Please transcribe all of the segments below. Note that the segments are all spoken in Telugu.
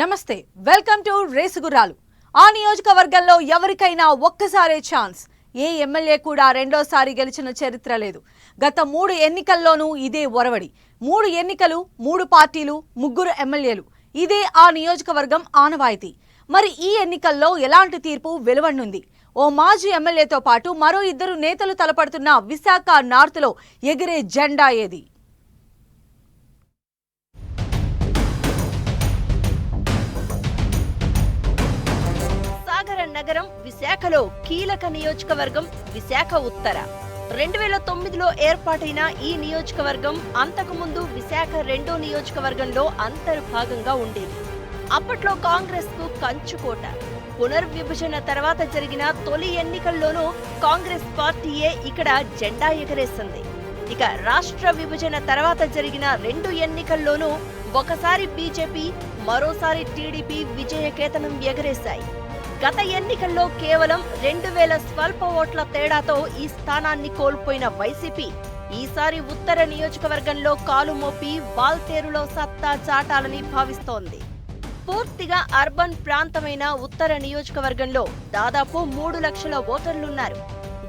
నమస్తే వెల్కమ్ టు రేసుగుర్రాలు ఆ నియోజకవర్గంలో ఎవరికైనా ఒక్కసారే ఛాన్స్. ఏ ఎమ్మెల్యే కూడా రెండోసారి గెలిచిన చరిత్ర లేదు. గత మూడు ఎన్నికల్లోనూ ఇదే ఒరవడి. మూడు ఎన్నికలు మూడు పార్టీలు ముగ్గురు ఎమ్మెల్యేలు. ఇదే ఆ నియోజకవర్గం ఆనవాయితీ. మరి ఈ ఎన్నికల్లో ఎలాంటి తీర్పు వెలువడనుంది? ఓ మాజీ ఎమ్మెల్యేతో పాటు మరో ఇద్దరు నేతలు తలపడుతున్న విశాఖ నార్త్లో ఎగిరే జెండా ఏది? నగరం విశాఖలో కీలక నియోజకవర్గం విశాఖ ఉత్తర. రెండు వేల తొమ్మిదిలో ఏర్పాటైన ఈ నియోజకవర్గం అంతకుముందు విశాఖ రెండో నియోజకవర్గంలో అంతర్భాగంగా ఉండేది. అప్పట్లో కాంగ్రెస్కు కంచుకోట పునర్విభజన తర్వాత జరిగిన తొలి ఎన్నికల్లోనూ కాంగ్రెస్ పార్టీయే ఇక్కడ జెండా ఎగరేసింది. ఇక రాష్ట్ర విభజన తర్వాత జరిగిన రెండు ఎన్నికల్లోనూ ఒకసారి బీజేపీ మరోసారి టీడీపీ విజయకేతనం ఎగరేశాయి. గత ఎన్నికల్లో కేవలం రెండు వేల స్వల్ప ఓట్ల తేడాతో ఈ స్థానాన్ని కోల్పోయిన వైసీపీ. ఈసారి ఉత్తర నియోజకవర్గంలో కాలు మోపి వాల్తేరులో సత్తా చాటాలని భావిస్తోంది. పూర్తిగా అర్బన్ ప్రాంతమైన ఉత్తర నియోజకవర్గంలో దాదాపు మూడు లక్షల ఓటర్లున్నారు.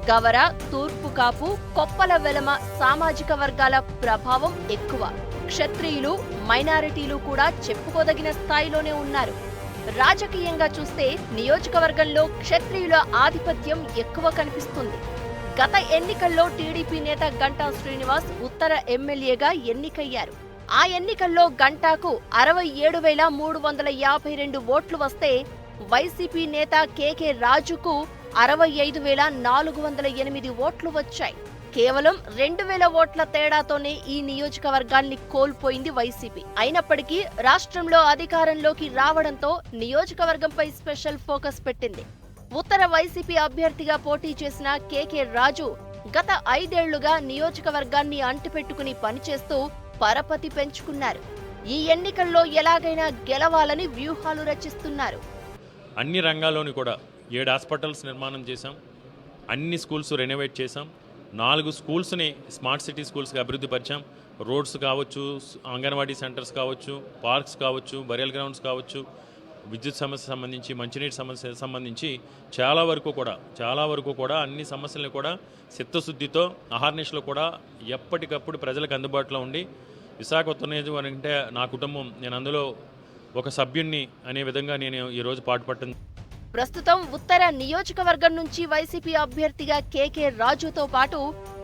గవర తూర్పు కాపు కొప్పల వెలమ సామాజిక వర్గాల ప్రభావం ఎక్కువ. క్షత్రియులు మైనారిటీలు కూడా చెప్పుకోదగిన స్థాయిలోనే ఉన్నారు. రాజకీయంగా చూస్తే నియోజకవర్గంలో క్షత్రియుల ఆధిపత్యం ఎక్కువ కనిపిస్తుంది. గత ఎన్నికల్లో టీడీపీ నేత గంటా శ్రీనివాస్ ఉత్తర ఎమ్మెల్యేగా ఎన్నికయ్యారు. ఆ ఎన్నికల్లో గంటాకు అరవై ఏడు వేల మూడు వందల యాభై రెండు ఓట్లు వస్తే వైసీపీ నేత కేకే రాజుకు అరవై ఐదు వేల నాలుగు వందల ఎనిమిది ఓట్లు వచ్చాయి. కేవలం రెండు వేల ఓట్ల తేడాతోనే ఈ నియోజకవర్గాన్ని కోల్పోయింది వైసీపీ. అయినప్పటికీ రాష్ట్రంలో అధికారంలోకి రావడంతో నియోజకవర్గంపై స్పెషల్ ఫోకస్ పెట్టింది. ఉత్తర వైసీపీ అభ్యర్థిగా పోటీ చేసిన కేకే రాజు గత ఐదేళ్ళుగా నియోజకవర్గాన్ని అంటిపెట్టుకుని పనిచేస్తూ పరపతి పెంచుకున్నారు. ఈ ఎన్నికల్లో ఎలాగైనా గెలవాలని వ్యూహాలు రచిస్తున్నారు. అన్ని రంగాల్లోని కూడా ఏడు హాస్పిటల్స్ నిర్మాణం చేశాం. అన్ని స్కూల్స్ రెనోవేట్ చేశాం. నాలుగు స్కూల్స్ని స్మార్ట్ సిటీ స్కూల్స్గా అభివృద్ధి పరిచాం. రోడ్స్ కావచ్చు అంగన్వాడీ సెంటర్స్ కావచ్చు పార్క్స్ కావచ్చు బరియల్ గ్రౌండ్స్ కావచ్చు విద్యుత్ సమస్య సంబంధించి మంచినీటి సమస్య సంబంధించి చాలా వరకు కూడా చాలా వరకు కూడా అన్ని సమస్యలను కూడా చిత్తశుద్ధితో అహర్నిశలో కూడా ఎప్పటికప్పుడు ప్రజలకు అందుబాటులో ఉండి విశాఖ ఉత్తర నియోజకవర్గం అంటే నా కుటుంబం నేను అందులో ఒక సభ్యుణ్ణి అనే విధంగా నేను ఈరోజు పాటుపట్టింది ప్రస్తుతం ఉత్తర నియోజకవర్గం నుంచి వైసీపీ అభ్యర్థిగా కేకే రాజుతో పాటు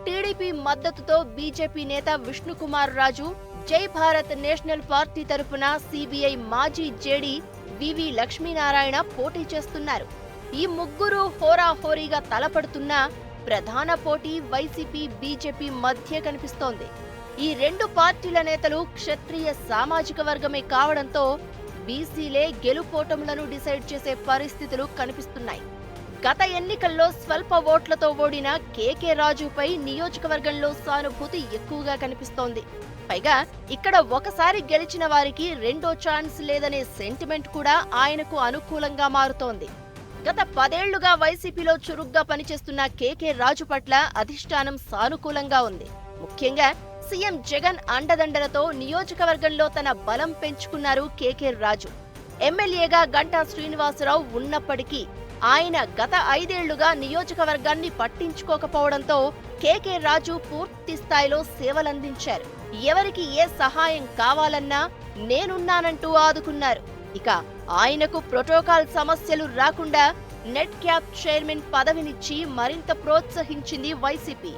టీడీపీ మద్దతుతో బీజేపీ నేత విష్ణుకుమార్ రాజు జై భారత్ నేషనల్ పార్టీ తరపున సిబిఐ మాజీ జేడీ వివి లక్ష్మీనారాయణ పోటీ చేస్తున్నారు. ఈ ముగ్గురు హోరాహోరీగా తలపడుతున్న ప్రధాన పోటీ వైసీపీ బీజేపీ మధ్య కనిపిస్తోంది. ఈ రెండు పార్టీల నేతలు క్షత్రియ సామాజిక వర్గమే కావడంతో బీసీలే గెలుపోటములను డిసైడ్ చేసే పరిస్థితులు కనిపిస్తున్నాయి. గత ఎన్నికల్లో స్వల్ప ఓట్లతో ఓడిన కేకే రాజుపై నియోజకవర్గంలో సానుభూతి ఎక్కువగా కనిపిస్తోంది. పైగా ఇక్కడ ఒకసారి గెలిచిన వారికి రెండో ఛాన్స్ లేదనే సెంటిమెంట్ కూడా ఆయనకు అనుకూలంగా మారుతోంది. గత పదేళ్ళుగా వైసీపీలో చురుగ్గా పనిచేస్తున్న కేకే రాజు పట్ల అధిష్టానం సానుకూలంగా ఉంది. ముఖ్యంగా సీఎం జగన్ అండదండలతో నియోజకవర్గంలో తన బలం పెంచుకున్నారు కేకే రాజు. ఎమ్మెల్యేగా గంటా శ్రీనివాసరావు ఉన్నప్పటికీ ఆయన గత ఐదేళ్ళుగా నియోజకవర్గాన్ని పట్టించుకోకపోవడంతో కేకే రాజు పూర్తి స్థాయిలో సేవలందించారు. ఎవరికి ఏ సహాయం కావాలన్నా నేనున్నానంటూ ఆదుకున్నారు. ఇక ఆయనకు ప్రోటోకాల్ సమస్యలు రాకుండా నెట్ క్యాప్ చైర్మన్ పదవినిచ్చి మరింత ప్రోత్సహించింది వైసీపీ.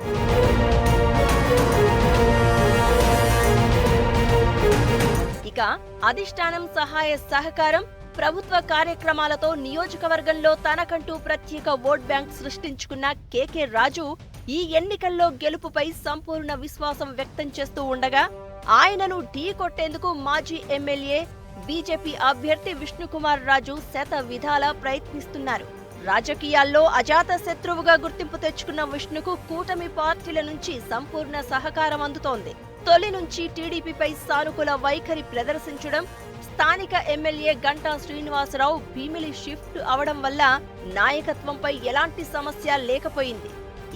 ఇక అధిష్టానం సహాయ సహకారం ప్రభుత్వ కార్యక్రమాలతో నియోజకవర్గంలో తనకంటూ ప్రత్యేక ఓట్ బ్యాంక్ సృష్టించుకున్న కేకే రాజు ఈ ఎన్నికల్లో గెలుపుపై సంపూర్ణ విశ్వాసం వ్యక్తం చేస్తూ ఉండగా ఆయనను ఢీ కొట్టేందుకు మాజీ ఎమ్మెల్యే బీజేపీ అభ్యర్థి విష్ణుకుమార్ రాజు శత విధాలా ప్రయత్నిస్తున్నారు. రాజకీయాల్లో అజాత శత్రువుగా గుర్తింపు తెచ్చుకున్న విష్ణుకు కూటమి పార్టీల నుంచి సంపూర్ణ సహకారం అందుతోంది. తొలి నుంచి టీడీపీపై సానుకూల వైఖరి ప్రదర్శించడం స్థానిక ఎమ్మెల్యే గంటా శ్రీనివాసరావు భీమిలి షిఫ్ట్ అవడం వల్ల నాయకత్వంపై ఎలాంటి సమస్య లేకపోయింది.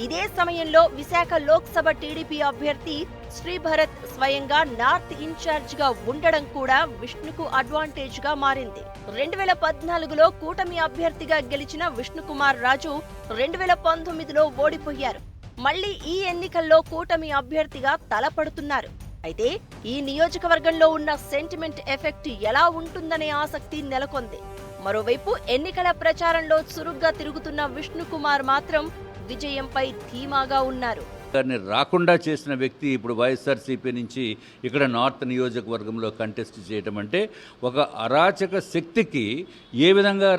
ఇదే సమయంలో విశాఖ లోక్సభ టీడీపీ అభ్యర్థి శ్రీభరత్ స్వయంగా నార్త్ ఇన్ఛార్జ్గా ఉండడం కూడా విష్ణుకు అడ్వాంటేజ్గా మారింది. రెండు వేల పద్నాలుగులో కూటమి అభ్యర్థిగా గెలిచిన విష్ణుకుమార్ రాజు రెండు వేల పంతొమ్మిదిలో ఓడిపోయారు. మళ్ళీ ఈ ఎన్నికల్లో కూటమి అభ్యర్థిగా తలపడుతున్నారు. అయితే ఈ నియోజకవర్గంలో ఉన్న సెంటిమెంట్ ఎఫెక్ట్ ఎలా ఉంటుందనే ఆసక్తి నెలకొంది. మరోవైపు ఎన్నికల ప్రచారంలో చురుగ్గా తిరుగుతున్న విష్ణుకుమార్ మాత్రం విజయంపై ధీమాగా ఉన్నారు. దాన్ని రాకుండా చేసిన వ్యక్తి ఇప్పుడు వైఎస్ఆర్సీపీ నుంచి ఇక్కడ నార్త్ నియోజకవర్గంలో కంటెస్ట్ చేయటం అంటే ఒక అరాచక శక్తికి ఏ విధంగా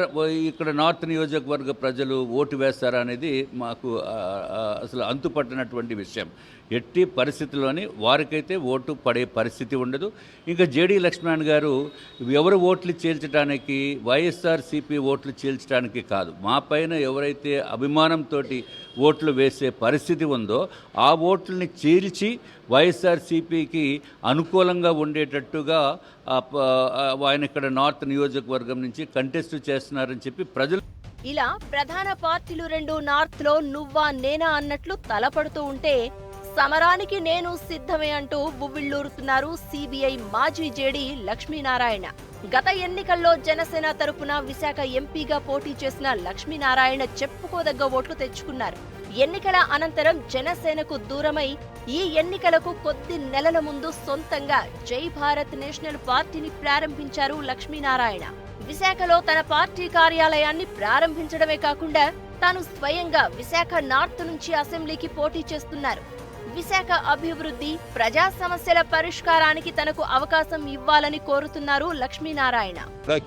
ఇక్కడ నార్త్ నియోజకవర్గ ప్రజలు ఓటు వేస్తారా అనేది మాకు అసలు అంతుపట్టినటువంటి విషయం. ఎట్టి పరిస్థితుల్లోని వారికైతే ఓటు పడే పరిస్థితి ఉండదు. ఇంకా జేడీ లక్ష్మణ్ గారు ఎవరు ఓట్లు చీల్చడానికి వైఎస్ఆర్సీపీ ఓట్లు చీల్చడానికి కాదు. మా పైన ఎవరైతే అభిమానంతో ఓట్లు వేసే పరిస్థితి ఉందో ఆ ఓట్లని చీల్చి వైఎస్ఆర్సీపీకి అనుకూలంగా ఉండేటట్టుగా ఆయన ఇక్కడ నార్త్ నియోజకవర్గం నుంచి కంటెస్ట్ చేస్తున్నారని చెప్పి ప్రజలు ఇలా ప్రధాన పార్టీలు రెండు నార్త్లో నువ్వా నేనా అన్నట్లు తలపడుతూ ఉంటే సమరానికి నేను సిద్ధమే అంటూ బువ్విళ్ళూరుతున్నారు సిబిఐ మాజీ జేడీ లక్ష్మీనారాయణ. గత ఎన్నికల్లో జనసేన తరపున విశాఖ ఎంపీగా పోటీ చేసిన లక్ష్మీనారాయణ చెప్పుకోదగ్గ ఓట్లు తెచ్చుకున్నారు. ఎన్నికల అనంతరం జనసేనకు దూరమై ఈ ఎన్నికలకు కొద్ది నెలల ముందు సొంతంగా జై భారత్ నేషనల్ పార్టీని ప్రారంభించారు లక్ష్మీనారాయణ. విశాఖలో తన పార్టీ కార్యాలయాన్ని ప్రారంభించడమే కాకుండా తాను స్వయంగా విశాఖ నార్త్ నుంచి అసెంబ్లీకి పోటీ చేస్తున్నారు. విశాఖ అభివృద్ధి ప్రజా సమస్యల పరిష్కారానికి తనకు అవకాశం ఇవ్వాలని కోరుతున్నారు లక్ష్మీనారాయణ.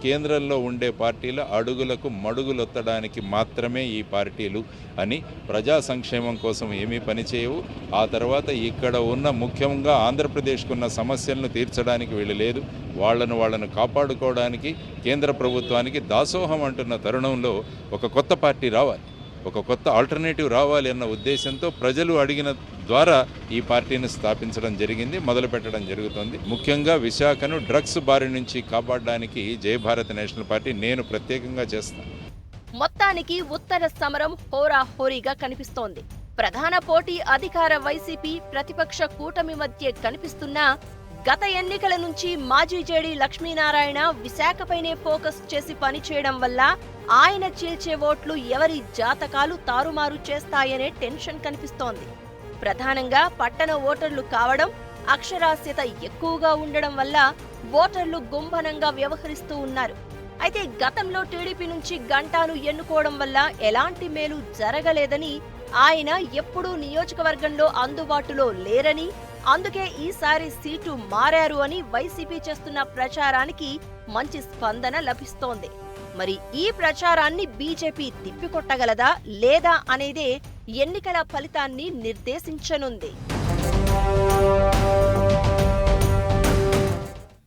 కేంద్రంలో ఉండే పార్టీల అడుగులకు మడుగులొత్తడానికి మాత్రమే ఈ పార్టీలు అని ప్రజా సంక్షేమం కోసం ఏమీ పనిచేయవు ఆ తర్వాత ఇక్కడ ఉన్న ముఖ్యంగా ఆంధ్రప్రదేశ్కు ఉన్న సమస్యలను తీర్చడానికి వీళ్ళు లేదు. వాళ్ళను వాళ్ళను కాపాడుకోవడానికి కేంద్ర ప్రభుత్వానికి దాసోహం అంటున్న తరుణంలో ఒక కొత్త పార్టీ రావాలి. ఒక కొత్త ఆల్టర్నేటివ్ రావాలి అన్న ఉద్దేశంతో ప్రజలు అడిగిన ద్వారా ఈ పార్టీని స్థాపించడం జరిగింది మొదలు పెట్టడం జరుగుతుంది. ముఖ్యంగా విశాఖను డ్రగ్స్ బారి నుంచి కాపాడడానికి జయ భారత్ నేషనల్ పార్టీ నేను ప్రత్యేకంగా చేస్తాను. మొత్తానికి ఉత్తర సమరం హోరాహోరీగా కనిపిస్తోంది. ప్రధాన పోటీ అధికార వైసీపీ ప్రతిపక్ష కూటమి మధ్య కనిపిస్తున్నా గత ఎన్నికల నుంచి మాజీ జేడీ లక్ష్మీనారాయణ విశాఖపైనే ఫోకస్ చేసి పనిచేయడం వల్ల ఆయన చీల్చే ఓట్లు ఎవరి జాతకాలు తారుమారు చేస్తాయనే టెన్షన్ కనిపిస్తోంది. ప్రధానంగా పట్టణ ఓటర్లు కావడం అక్షరాస్యత ఎక్కువగా ఉండడం వల్ల ఓటర్లు గుంభనంగా వ్యవహరిస్తూ ఉన్నారు. అయితే గతంలో టీడీపీ నుంచి గంటాను ఎన్నుకోవడం వల్ల ఎలాంటి మేలు జరగలేదని ఆయన ఎప్పుడూ నియోజకవర్గంలో అందుబాటులో లేరని అందుకే ఈసారి సీటు మారారు అని వైసీపీ చేస్తున్న ప్రచారానికి మంచి స్పందన లభిస్తోంది. మరి ఈ ప్రచారాన్ని బీజేపీ తిప్పికొట్టగలదా లేదా అనేదే ఎన్నికల ఫలితాన్ని నిర్దేశించనుంది.